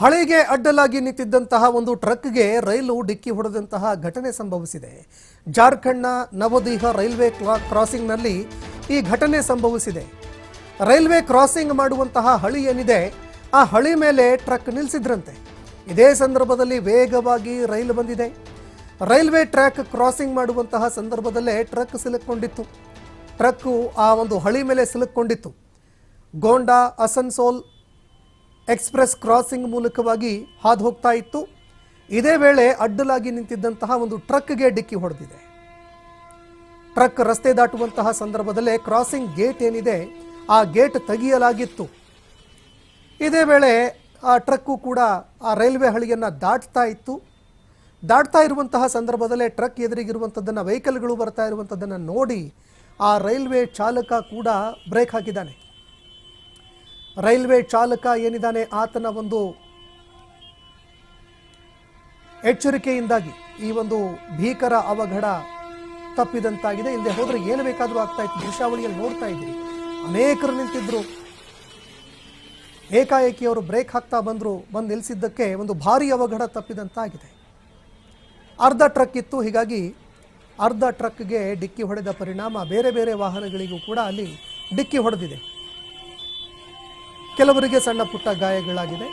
ಹಳೆಗೆ ಅಡ್ಡಲಾಗಿ ನಿಂತಿದ್ದಂತಹ ಒಂದು ಟ್ರಕ್ಗೆ ರೈಲು ಡಿಕ್ಕಿ ಹೊಡೆದಂತಹ ಘಟನೆ ಸಂಭವಿಸಿದೆ. ಜಾರ್ಖಂಡ್ನ ನವದೀಹ ರೈಲ್ವೆ ಕ್ರಾಸಿಂಗ್ನಲ್ಲಿ ಈ ಘಟನೆ ಸಂಭವಿಸಿದೆ. ರೈಲ್ವೆ ಕ್ರಾಸಿಂಗ್ ಮಾಡುವಂತಹ ಹಳಿ ಏನಿದೆ, ಆ ಹಳಿ ಮೇಲೆ ಟ್ರಕ್ ನಿಲ್ಲಿಸಿದ್ರಂತೆ ಇದೇ ಸಂದರ್ಭದಲ್ಲಿ ವೇಗವಾಗಿ ರೈಲು ಬಂದಿದೆ. ರೈಲ್ವೆ ಟ್ರ್ಯಾಕ್ ಕ್ರಾಸಿಂಗ್ ಮಾಡುವಂತಹ ಸಂದರ್ಭದಲ್ಲೇ ಟ್ರಕ್ ಸಿಲುಕೊಂಡಿತ್ತು ಟ್ರಕ್ಕು ಆ ಒಂದು ಹಳಿ ಮೇಲೆ ಸಿಲುಕೊಂಡಿತ್ತು ಗೋಂಡಾ, ಅಸನ್ಸೋಲ್ ಎಕ್ಸ್ಪ್ರೆಸ್ ಕ್ರಾಸಿಂಗ್ ಮೂಲಕವಾಗಿ ಹಾದು ಹೋಗ್ತಾ ಇತ್ತು. ಇದೇ ವೇಳೆ ಅಡ್ಡಲಾಗಿ ನಿಂತಿದ್ದಂತಹ ಒಂದು ಟ್ರಕ್ಗೆ ಡಿಕ್ಕಿ ಹೊಡೆದಿದೆ. ಟ್ರಕ್ ರಸ್ತೆ ದಾಟುವಂತಹ ಸಂದರ್ಭದಲ್ಲೇ ಕ್ರಾಸಿಂಗ್ ಗೇಟ್ ಏನಿದೆ, ಆ ಗೇಟ್ ತೆಗೆಯಲಾಗಿತ್ತು. ಇದೇ ವೇಳೆ ಆ ಟ್ರಕ್ಕು ಕೂಡ ಆ ರೈಲ್ವೆ ಹಳಿಯನ್ನು ದಾಟ್ತಾ ಇತ್ತು. ದಾಟ್ತಾ ಇರುವಂತಹ ಸಂದರ್ಭದಲ್ಲೇ ಟ್ರಕ್ ಎದುರಿಗಿರುವಂಥದ್ದನ್ನು, ವೆಹಿಕಲ್ಗಳು ಬರ್ತಾ ಇರುವಂಥದ್ದನ್ನು ನೋಡಿ ಆ ರೈಲ್ವೆ ಚಾಲಕ ಕೂಡ ಬ್ರೇಕ್ ಹಾಕಿದ್ದಾನೆ. ರೈಲ್ವೆ ಚಾಲಕ ಏನಿದ್ದಾನೆ ಆತನ ಒಂದು ಎಚ್ಚರಿಕೆಯಿಂದಾಗಿ ಈ ಒಂದು ಭೀಕರ ಅವಘಡ ತಪ್ಪಿದಂತಾಗಿದೆ. ಇಲ್ಲದೆ ಹೋದರೆ ಏನು ಬೇಕಾದರೂ ಆಗ್ತಾ ಇತ್ತು. ದೃಶ್ಯಾವಳಿಯಲ್ಲಿ ನೋಡ್ತಾ ಇದ್ರಿ. ಅನೇಕರು ನಿಂತಿದ್ರು. ಏಕಾಏಕಿ ಅವರು ಬ್ರೇಕ್ ಹಾಕ್ತಾ ಬಂದರು. ಬಂದು ನಿಲ್ಲಿಸಿದ್ದಕ್ಕೆ ಒಂದು ಭಾರಿ ಅವಘಡ ತಪ್ಪಿದಂತಾಗಿದೆ. ಅರ್ಧ ಟ್ರಕ್ ಇತ್ತು. ಹೀಗಾಗಿ ಅರ್ಧ ಟ್ರಕ್ಗೆ ಡಿಕ್ಕಿ ಹೊಡೆದ ಪರಿಣಾಮ ಬೇರೆ ಬೇರೆ ವಾಹನಗಳಿಗೂ ಕೂಡ ಅಲ್ಲಿ ಡಿಕ್ಕಿ ಹೊಡೆದಿದೆ. ಕೆಲವರಿಗೆ ಸಣ್ಣ ಪುಟ್ಟ ಗಾಯಗಳಾಗಿದೆ.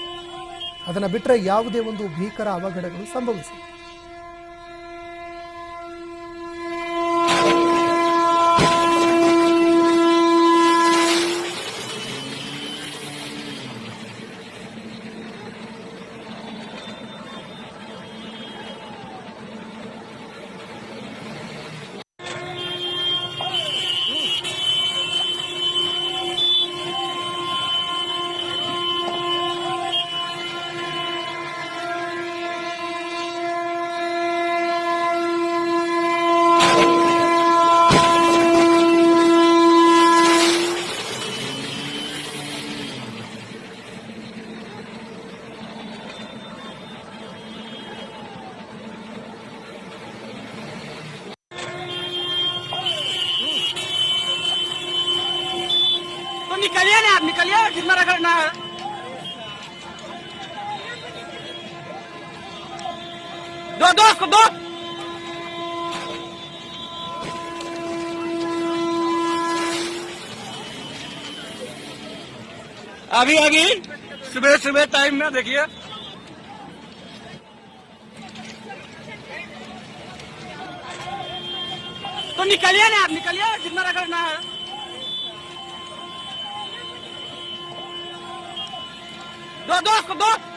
ಅದನ್ನು ಬಿಟ್ಟರೆ ಯಾವುದೇ ಒಂದು ಭೀಕರ ಅವಘಡಗಳು ಸಂಭವಿಸಿವೆ निकलिए ना, आप निकलिए कितना रगड़ना है दो दो दो। अभी अभी, सुबह सुबह टाइम में देखिए। तो निकलिए ना, आप निकलिए जितना रगड़ना है Dodô, Dodô!